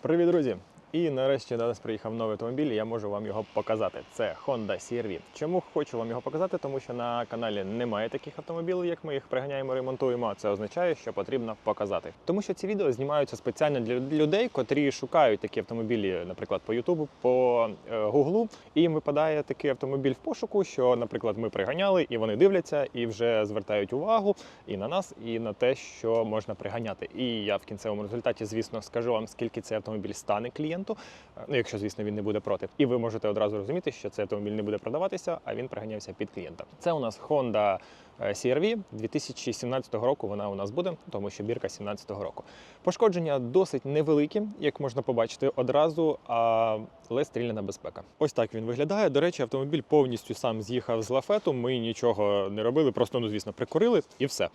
Привіт, друзі! І нарешті до нас приїхав новий автомобіль, і я можу вам його показати. Це Honda CR-V. Чому хочу вам його показати? Тому що на каналі немає таких автомобілів, як ми їх приганяємо, ремонтуємо. А Це означає, що потрібно показати. Тому що ці відео знімаються спеціально для людей, котрі шукають такі автомобілі, наприклад, по Ютубу, по е, Гуглу, і їм випадає такий автомобіль в пошуку, що, наприклад, ми приганяли, і вони дивляться і вже звертають увагу і на нас, і на те, що можна приганяти. І я в кінцевому результаті, звісно, скажу вам, скільки цей автомобіль стане клієнту, е, ну якщо, звісно, він не буде проти. І ви можете одразу розуміти, що цей автомобіль не буде продаватися, а він приганявся під клієнта. Це у нас Honda е, CR-V 2017 року. Вона у нас буде, тому що бірка 17 року. Пошкодження досить невеликі, як можна побачити одразу, але стріляна безпека. Ось так він виглядає. До речі, автомобіль повністю сам з'їхав з лафету. Ми нічого не робили, просто ну звісно прикурили і все.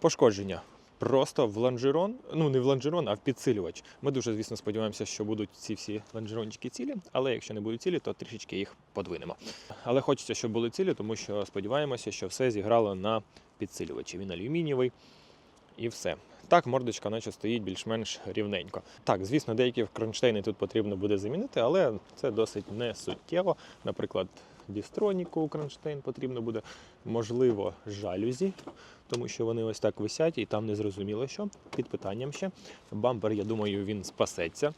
Пошкодження. Просто в лонжерон, ну не в лонжерон, а в підсилювач. Ми дуже, звісно, сподіваємося, що будуть ці всі лонжерончики цілі, але якщо не будуть цілі, то трішечки їх подвинемо. Але хочеться, щоб були цілі, тому що сподіваємося, що все зіграло на підсилювачі. Він алюмінієвий і все. Так, мордочка наче стоїть більш-менш рівненько. Так, звісно, деякі кронштейни тут потрібно буде замінити, але це досить не суттєво. Наприклад, дістроніку кронштейн потрібно буде, можливо, жалюзі, тому що вони ось так висять і там не зрозуміло, що під питанням ще. Бампер, я думаю, він спасеться.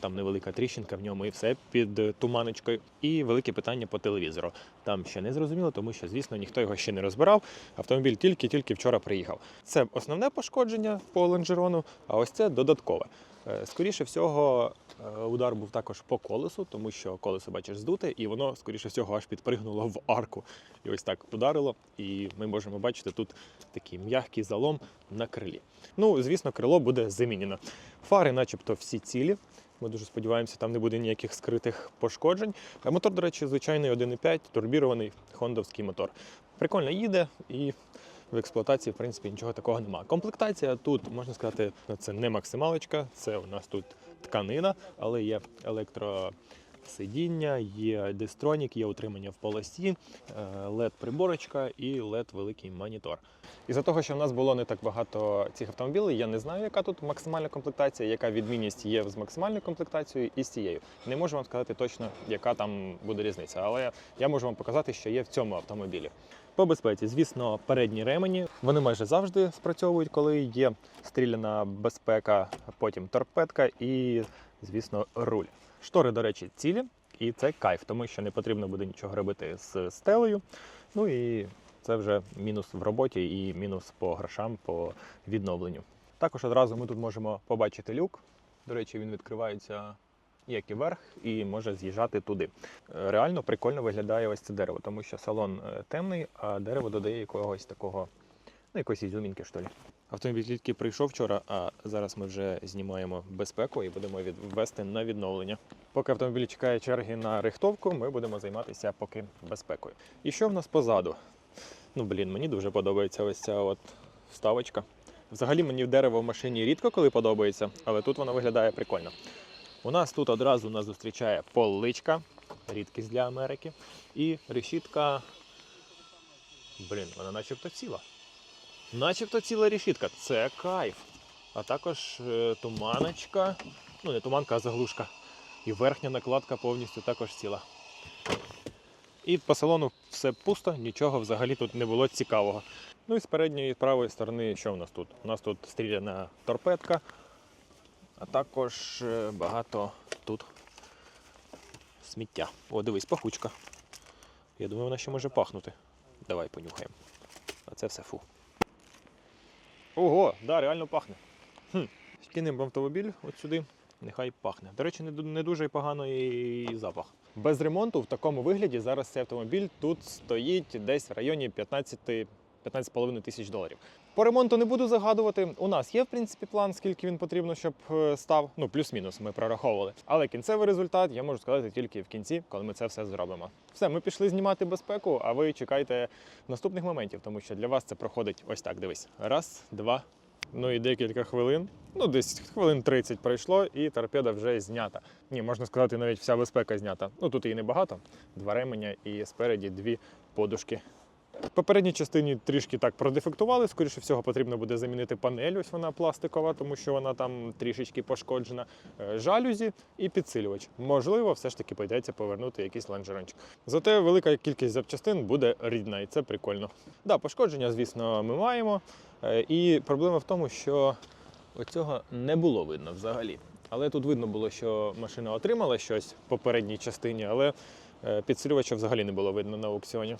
Там невелика тріщинка в ньому і все під е, туманочкою. І велике питання по телевізору. Там ще не зрозуміло, тому що, звісно, ніхто його ще не розбирав. Автомобіль тільки-тільки вчора приїхав. Це основне пошкодження по лонжерону, а ось це додаткове. Е, Скоріше всього, е, удар був також по колесу, тому що колесо, бачиш, здуте, і воно, скоріше всього, аж підпригнуло в арку. І ось так ударило. І ми можемо бачити тут такий м'який залом на крилі. Ну, звісно, крило буде замінено. Фари, начебто, всі цілі. Ми дуже сподіваємося, там не буде ніяких скритих пошкоджень. Мотор, до речі, звичайний 1,5 турбірований хондовський мотор. Прикольно їде і в експлуатації, в принципі, нічого такого немає. Комплектація тут, можна сказати, це не максималочка, це у нас тут тканина, але є електросидіння, є дистронік, є утримання в полосі, led приборочка і led великий монітор. Із-за того, що в нас було не так багато цих автомобілів, я не знаю, яка тут максимальна комплектація, яка відмінність є з максимальною комплектацією і з цією. Не можу вам сказати точно, яка там буде різниця, але я можу вам показати, що є в цьому автомобілі. По безпеці, звісно, передні ремені вони майже завжди спрацьовують, коли є стріляна безпека, потім торпедка і, звісно, руль. Штори, до речі, цілі, і це кайф, тому що не потрібно буде нічого робити з стелею. Ну і це вже мінус в роботі і мінус по грошам по відновленню. Також одразу ми тут можемо побачити люк. До речі, він відкривається як і вверх, і може з'їжджати туди. Реально прикольно виглядає ось це дерево, тому що салон е, темний, а дерево додає якогось такого, ну якоїсь ізюмінки, що ли. Автомобіль тільки прийшов вчора, а зараз ми вже знімаємо безпеку і будемо відвести на відновлення. Поки автомобіль чекає черги на рихтовку, ми будемо займатися поки безпекою. І що в нас позаду? Ну блін, мені дуже подобається ось ця от вставочка. Взагалі мені дерево в машині рідко коли подобається, але тут воно виглядає прикольно. У нас тут одразу нас зустрічає поличка, рідкість для Америки, і решітка. Блін, вона начебто ціла. Начебто ціла решітка. Це кайф. А також е, туманочка. Ну, не туманка, а заглушка. І верхня накладка повністю також ціла. І по салону все пусто, нічого взагалі тут не було цікавого. Ну і з передньої і правої сторони, що у нас тут? У нас тут стріляна торпедка, а також е, багато тут сміття. О, дивись, пахучка. Я думаю, вона ще може пахнути. Давай понюхаємо. А це все фу. Ого, да, реально пахне. Хм. Кинемо автомобіль от сюди, нехай пахне. До речі, не, дуже поганий запах. Без ремонту в такому вигляді зараз цей автомобіль тут стоїть десь в районі 15 15,5 тисяч доларів. По ремонту не буду загадувати. У нас є в принципі план, скільки він потрібно, щоб е, став. Ну плюс-мінус ми прораховували. Але кінцевий результат я можу сказати тільки в кінці, коли ми це все зробимо. Все, ми пішли знімати безпеку, а ви чекайте наступних моментів, тому що для вас це проходить ось так. Дивись, раз, два. Ну і декілька хвилин. Ну, десь хвилин 30 пройшло, і торпеда вже знята. Ні, можна сказати, навіть вся безпека знята. Ну тут її небагато. Два ременя і спереді дві подушки В попередній частині трішки так продефектували. Скоріше всього, потрібно буде замінити панель. Ось вона пластикова, тому що вона там трішечки пошкоджена. Е, Жалюзі і підсилювач. Можливо, все ж таки прийдеться повернути якийсь лонжерончик. Зате велика кількість запчастин буде рідна, і це прикольно. Да, пошкодження, звісно, ми маємо. Е, І проблема в тому, що оцього не було видно взагалі. Але тут видно було, що машина отримала щось в попередній частині, але е, підсилювача взагалі не було видно на аукціоні.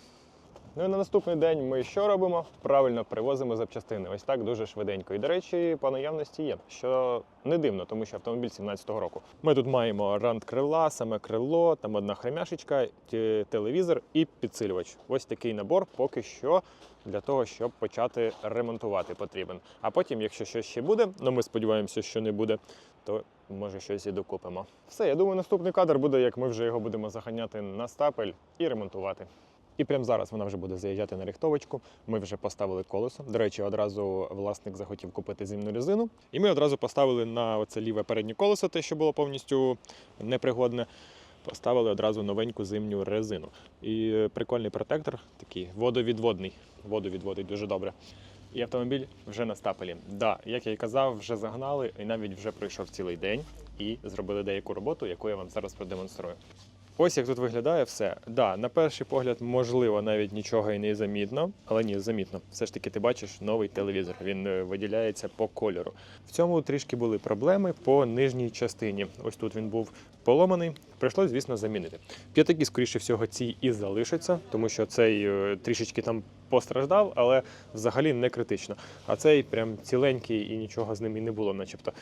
Ну і на наступний день ми що робимо? Правильно привозимо запчастини. Ось так дуже швиденько. І до речі, по наявності є, що не дивно, тому що автомобіль 17-го року. Ми тут маємо рант крила, саме крило, там одна хремяшечка, телевізор і підсилювач. Ось такий набор поки що для того, щоб почати ремонтувати потрібен. А потім, якщо щось ще буде, ну ми сподіваємося, що не буде, то може щось і докупимо. Все, я думаю, наступний кадр буде, як ми вже його будемо заганяти на стапель і ремонтувати. І прямо зараз вона вже буде заїжджати на рихтовочку. Ми вже поставили колесо. До речі, одразу власник захотів купити зимну резину. І ми одразу поставили на оце ліве переднє колесо, те, що було повністю непригодне. Поставили одразу новеньку зимню резину. І е, прикольний протектор, такий водовідводний. Воду дуже добре. І автомобіль вже на стапелі. Да, як я і казав, вже загнали, і навіть вже пройшов цілий день і зробили деяку роботу, яку я вам зараз продемонструю. Ось як тут виглядає все. Да, на перший погляд, можливо, навіть нічого і не замітно, але ні, замітно. Все ж таки, ти бачиш новий телевізор. Він е, виділяється по кольору. В цьому трішки були проблеми по нижній частині. Ось тут він був поломаний. Прийшлось, звісно, замінити. П'ятаки, скоріше всього, ці і залишаться, тому що цей е, трішечки там постраждав, але взагалі не критично. А цей прям ціленький і нічого з ним і не було, начебто.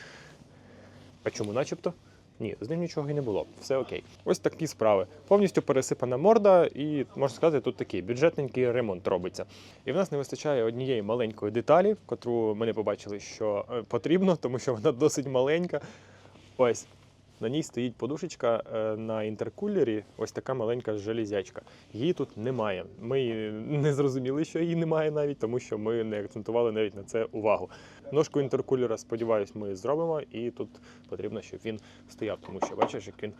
А чому начебто? Ні, з ним нічого і не було. Все окей. Ось такі справи. Повністю пересипана морда, і можна сказати, тут такий бюджетненький ремонт робиться. І в нас не вистачає однієї маленької деталі, котру ми не побачили, що е, потрібно, тому що вона досить маленька. Ось. На ній стоїть подушечка е, на інтеркулері, ось така маленька железячка. Її тут немає. Ми не зрозуміли, що її немає навіть, тому що ми не акцентували навіть на це увагу. Ножку інтеркулера, сподіваюсь, ми зробимо, і тут потрібно, щоб він стояв, тому що бачиш, як він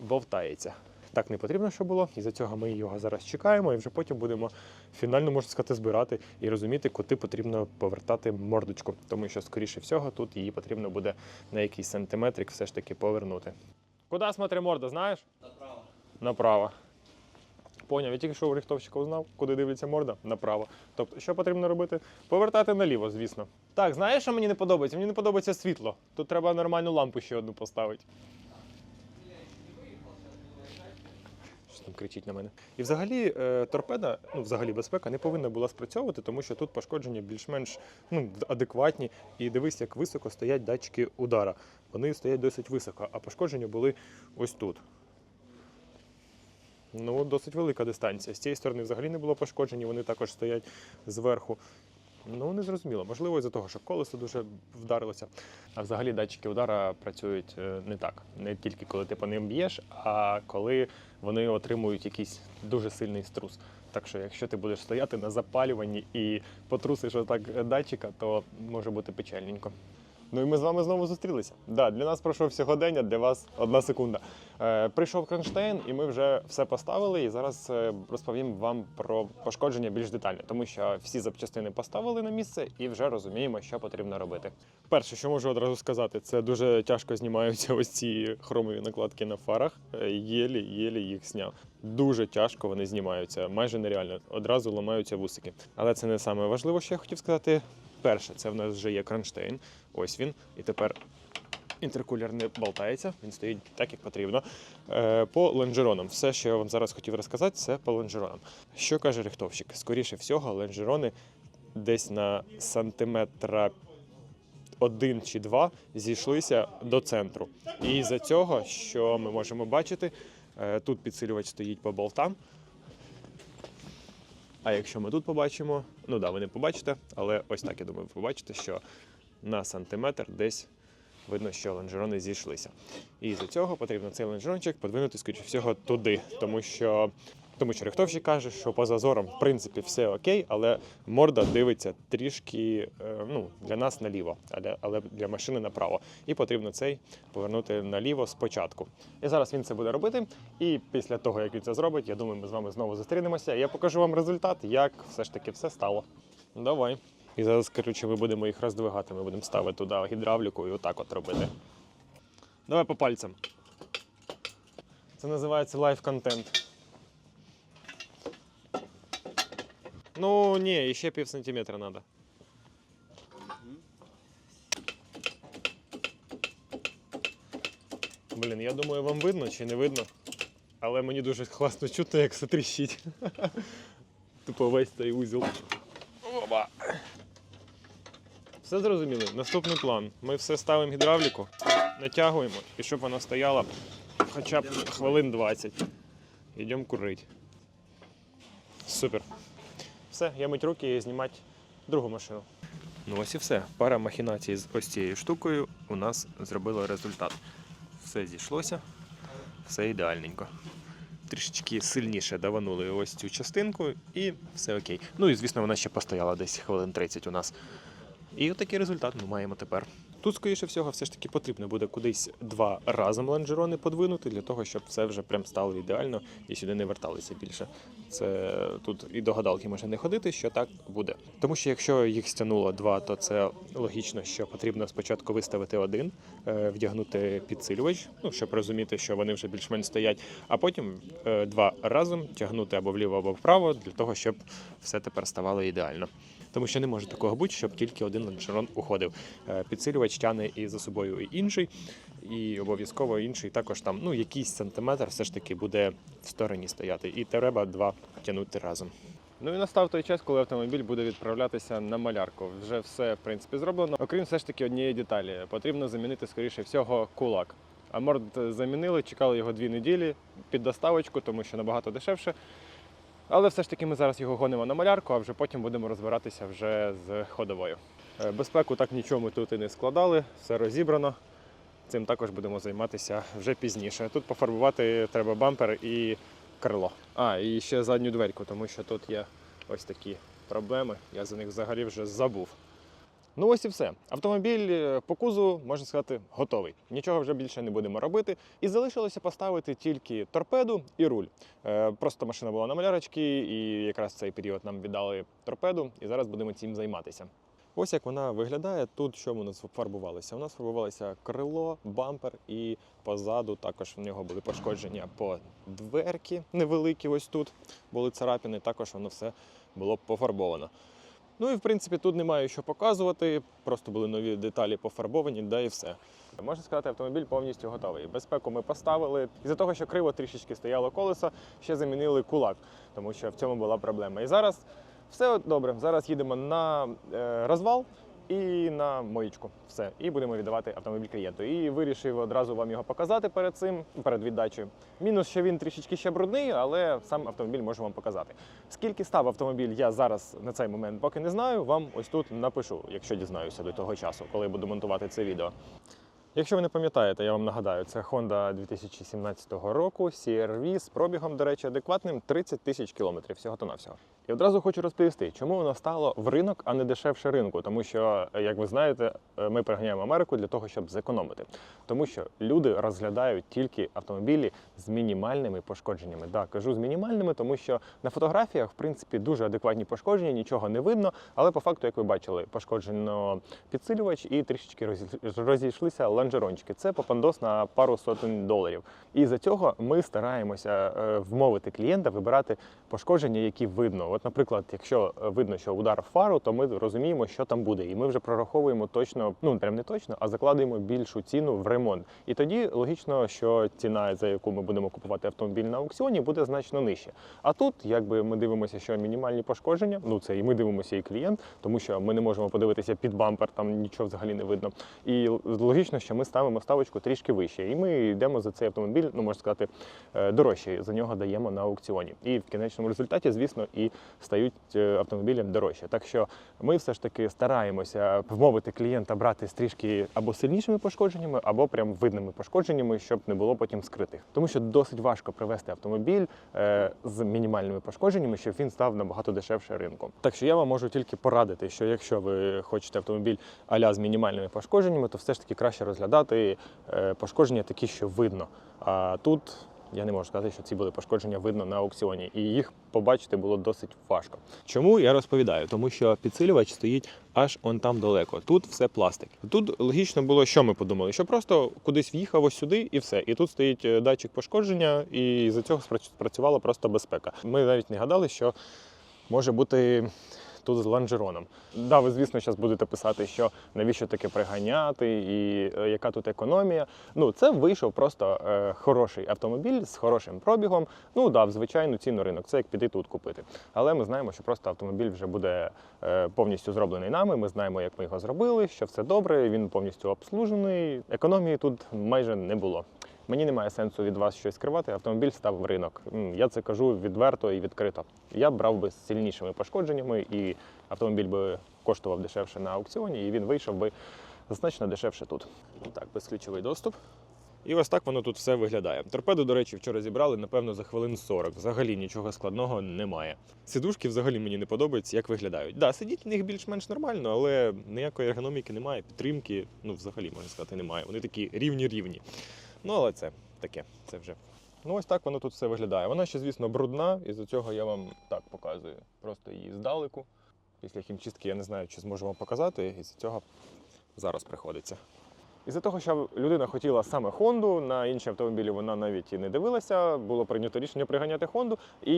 бовтається. Так не потрібно, щоб було, і за цього ми його зараз чекаємо, і вже потім будемо фінально, можна сказати, збирати і розуміти, куди потрібно повертати мордочку, тому що, скоріше всього, тут її потрібно буде на якийсь сантиметрик все ж таки повернути. Куди смотри морда, знаєш? Направо. Направо. Поняв, я тільки що у рихтовщика узнав, куди дивиться морда направо. Тобто, що потрібно робити? Повертати наліво, звісно. Так, знаєш, що мені не подобається? Мені не подобається світло. Тут треба нормальну лампу ще одну поставити. Що там кричить на мене? І взагалі е, торпеда, ну взагалі безпека, не повинна була спрацьовувати, тому що тут пошкодження більш-менш ну, адекватні. І дивись, як високо стоять датчики удара. Вони стоять досить високо, а пошкодження були ось тут. Ну, досить велика дистанція. З цієї сторони взагалі не було пошкоджень, вони також стоять зверху. Ну, не зрозуміло. Можливо, із-за того, що колесо дуже вдарилося. А взагалі датчики удара працюють е, не так. Не тільки коли ти по ним б'єш, а коли вони отримують якийсь дуже сильний струс. Так що, якщо ти будеш стояти на запалюванні і потрусиш отак датчика, то може бути печальненько. Ну і ми з вами знову зустрілися. Да, для нас пройшов всього день, а для вас одна секунда. Е, прийшов кронштейн, і ми вже все поставили. І зараз е, розповім вам про пошкодження більш детально, тому що всі запчастини поставили на місце і вже розуміємо, що потрібно робити. Перше, що можу одразу сказати, це дуже тяжко знімаються ось ці хромові накладки на фарах. Е, Єлі, єлі їх зняв. Дуже тяжко вони знімаються, майже нереально. Одразу ламаються вусики. Але це не саме важливе, що я хотів сказати. Перше, це в нас вже є кронштейн. Ось він. І тепер інтеркулер не болтається, він стоїть так, як потрібно. Е, По лонжеронам. Все, що я вам зараз хотів розказати, це по лонжеронам. Що каже рихтовщик? Скоріше всього, лонжерони десь на сантиметра один чи два зійшлися до центру. І за цього, що ми можемо бачити, е, тут підсилювач стоїть по болтам. А якщо ми тут побачимо, ну да, ви не побачите, але ось так я думаю, ви побачите, що на сантиметр десь видно, що лонжерони зійшлися. І з цього потрібно цей лонжерончик подвинути, скоріше всього, туди, тому що Тому що рихтовщик каже, що по зазорам в принципі все окей, але морда дивиться трішки е, ну, для нас наліво, але, для машини направо. І потрібно цей повернути наліво спочатку. І зараз він це буде робити. І після того, як він це зробить, я думаю, ми з вами знову зустрінемося. Я покажу вам результат, як все ж таки все стало. Давай. І зараз, коротше, ми будемо їх роздвигати. Ми будемо ставити туди гідравліку і отак от робити. Давай по пальцям. Це називається лайв контент. Ну, ні, ще пів сантиметра треба. Блін, я думаю, вам видно чи не видно. Але мені дуже класно чутно, як все тріщить. Тупо весь цей узіл. Опа. Все зрозуміли? Наступний план. Ми все ставимо гідравліку, натягуємо, і щоб вона стояла хоча б хвилин 20. Йдемо курити. Супер. Все, я мить руки і знімати другу машину. Ну ось і все. Пара махінацій з ось цією штукою у нас зробила результат. Все зійшлося, все ідеальненько. Трішечки сильніше даванули ось цю частинку і все окей. Ну і звісно, вона ще постояла десь хвилин 30 у нас. І отакий результат ми маємо тепер. Тут, скоріше всього, все ж таки потрібно буде кудись два разом лонжерони подвинути для того, щоб все вже прям стало ідеально і сюди не верталися більше. Це тут і до гадалки можна не ходити, що так буде. Тому що якщо їх стягнуло два, то це логічно, що потрібно спочатку виставити один, е, вдягнути підсилювач, ну щоб розуміти, що вони вже більш-менш стоять, а потім е, два разом тягнути або вліво, або вправо, для того, щоб все тепер ставало ідеально. Тому що не може такого бути, щоб тільки один лонжерон уходив. Е, Підсилювач тягне і за собою і інший, і обов'язково інший також там ну якийсь сантиметр все ж таки буде в стороні стояти. І треба два тягнути разом. Ну і настав той час, коли автомобіль буде відправлятися на малярку. Вже все в принципі зроблено. Окрім все ж таки однієї деталі. Потрібно замінити скоріше всього кулак. А морд замінили, чекали його дві неділі під доставочку, тому що набагато дешевше. Але все ж таки ми зараз його гонимо на малярку, а вже потім будемо розбиратися вже з ходовою. Е, Безпеку так нічого ми тут і не складали, все розібрано. Цим також будемо займатися вже пізніше. Тут пофарбувати треба бампер і крило. А, і ще задню дверку, тому що тут є ось такі проблеми. Я за них взагалі вже забув. Ну ось і все. Автомобіль е, по кузу, можна сказати, готовий. Нічого вже більше не будемо робити. І залишилося поставити тільки торпеду і руль. Е, Просто машина була на малярочці, і якраз цей період нам віддали торпеду, і зараз будемо цим займатися. Ось як вона виглядає. Тут що у нас фарбувалося? У нас фарбувалося крило, бампер і позаду також в нього були пошкодження по дверки невеликі. Ось тут були царапини. Також воно все було пофарбовано. Ну і в принципі тут немає що показувати, просто були нові деталі пофарбовані, да і все. Можна сказати, автомобіль повністю готовий. Безпеку ми поставили. Із-за того, що криво трішечки стояло колесо, ще замінили кулак, тому що в цьому була проблема. І зараз все добре. Зараз їдемо на е, розвал і на моєчку. Все. І будемо віддавати автомобіль клієнту. І вирішив одразу вам його показати перед цим, перед віддачею. Мінус, що він трішечки ще брудний, але сам автомобіль можу вам показати. Скільки став автомобіль, я зараз на цей момент поки не знаю. Вам ось тут напишу, якщо дізнаюся до того часу, коли буду монтувати це відео. Якщо ви не пам'ятаєте, я вам нагадаю, це Honda 2017 року, CR-V з пробігом, до речі, адекватним 30 тисяч кілометрів всього то навсього. І одразу хочу розповісти, чому воно стало в ринок, а не дешевше ринку. Тому що, як ви знаєте, е, ми приганяємо Америку для того, щоб зекономити. Тому що люди розглядають тільки автомобілі з мінімальними пошкодженнями. Да, кажу з мінімальними, тому що на фотографіях, в принципі, дуже адекватні пошкодження, нічого не видно. Але по факту, як ви бачили, пошкоджено підсилювач і трішечки розі- розійшлися лонжерончики. Це попандос на пару сотень доларів. І за цього ми стараємося е, вмовити клієнта вибирати пошкодження, які видно. От, наприклад, якщо е, видно, що удар в фару, то ми розуміємо, що там буде, і ми вже прораховуємо точно, ну прям не точно, а закладуємо більшу ціну в ремонт. І тоді логічно, що ціна, за яку ми будемо купувати автомобіль на аукціоні, буде значно нижче. А тут, якби ми дивимося, що мінімальні пошкодження, ну це і ми дивимося, і клієнт, тому що ми не можемо подивитися під бампер, там нічого взагалі не видно. І логічно, що ми ставимо ставочку трішки вище, і ми йдемо за цей автомобіль, ну можна сказати, е, дорожче. За нього даємо на аукціоні. І в кінечному результаті, звісно, і стають е, автомобілям дорожче. Так що ми все ж таки стараємося вмовити клієнта брати з трішки або сильнішими пошкодженнями, або прям видними пошкодженнями, щоб не було потім скритих. Тому що досить важко привести автомобіль е, з мінімальними пошкодженнями, щоб він став набагато дешевше ринком. Так що я вам можу тільки порадити, що якщо ви хочете автомобіль аля з мінімальними пошкодженнями, то все ж таки краще розглядати е, пошкодження такі, що видно. А тут я не можу сказати, що ці були пошкодження видно на аукціоні, і їх побачити було досить важко. Чому я розповідаю? Тому що підсилювач стоїть аж он там далеко. Тут все пластик. Тут логічно було, що ми подумали, що просто кудись в'їхав ось сюди і все. І тут стоїть е, датчик пошкодження, і за цього спрацювала просто безпека. Ми навіть не гадали, що може бути. Тут з лонжероном. Да, ви, звісно, зараз будете писати, що навіщо таке приганяти і е, яка тут економія. Ну, це вийшов просто е, хороший автомобіль з хорошим пробігом. Ну да, в звичайну ціну ринок. Це як піти тут купити. Але ми знаємо, що просто автомобіль вже буде е, повністю зроблений нами. Ми знаємо, як ми його зробили, що все добре. Він повністю обслужений. Економії тут майже не було. Мені немає сенсу від вас щось скривати. Автомобіль став в ринок. Я це кажу відверто і відкрито. Я брав би з сильнішими пошкодженнями, і автомобіль би коштував дешевше на аукціоні, і він вийшов би значно дешевше тут. Так, безключовий доступ. І ось так воно тут все виглядає. Торпеду, до речі, вчора зібрали, напевно, за хвилин 40. Взагалі нічого складного немає. Сидушки взагалі мені не подобаються, як виглядають. Да, сидіть в них більш-менш нормально, але ніякої ергономіки немає, підтримки, ну взагалі можна сказати, немає. Вони такі рівні-рівні. Ну, але це таке, це вже. Ну, ось так воно тут все виглядає. Вона ще, звісно, брудна, і за цього я вам так показую. Просто її здалеку. Після хімчистки я не знаю, чи зможу вам показати, і з цього зараз приходиться. Із-за того, що людина хотіла саме Хонду, на інші автомобілі вона навіть і не дивилася, було прийнято рішення приганяти Хонду, і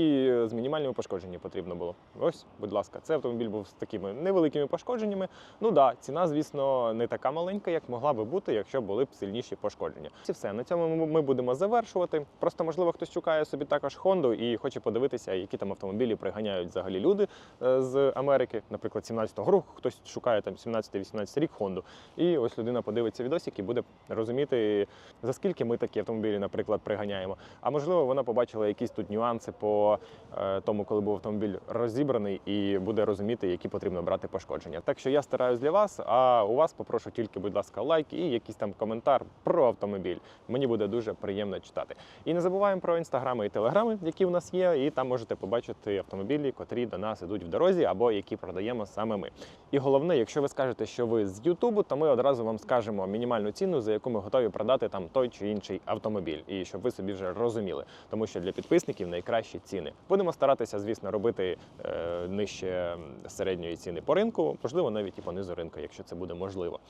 з мінімальними пошкодженнями потрібно було. Ось, будь ласка, цей автомобіль був з такими невеликими пошкодженнями. Ну да, ціна, звісно, не така маленька, як могла би бути, якщо були б сильніші пошкодження. Це все. На цьому ми- будемо завершувати. Просто, можливо, хтось шукає собі також Хонду і хоче подивитися, які там автомобілі приганяють взагалі люди е, з Америки, наприклад, 17-го року. Хтось шукає там 17-18 рік Хонду. І ось людина подивиться відосик і буде розуміти, за скільки ми такі автомобілі, наприклад, приганяємо. А можливо, вона побачила якісь тут нюанси по е, тому, коли був автомобіль розібраний, і буде розуміти, які потрібно брати пошкодження. Так що я стараюсь для вас, а у вас попрошу тільки, будь ласка, лайк і якийсь там коментар про автомобіль. Мені буде дуже приємно читати. І не забуваємо про інстаграми і телеграми, які в нас є, і там можете побачити автомобілі, котрі до нас ідуть в дорозі або які продаємо саме ми. І головне, якщо ви скажете, що ви з Ютубу, то ми одразу вам скажемо мінімальну ціну, за яку ми готові продати там той чи інший автомобіль, і щоб ви собі вже розуміли, тому що для підписників найкращі ціни. Будемо старатися, звісно, робити е, нижче середньої ціни по ринку, можливо, навіть і по низу ринку, якщо це буде можливо.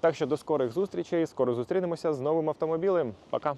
Так що до скорих зустрічей, скоро зустрінемося з новим автомобілем. Пока!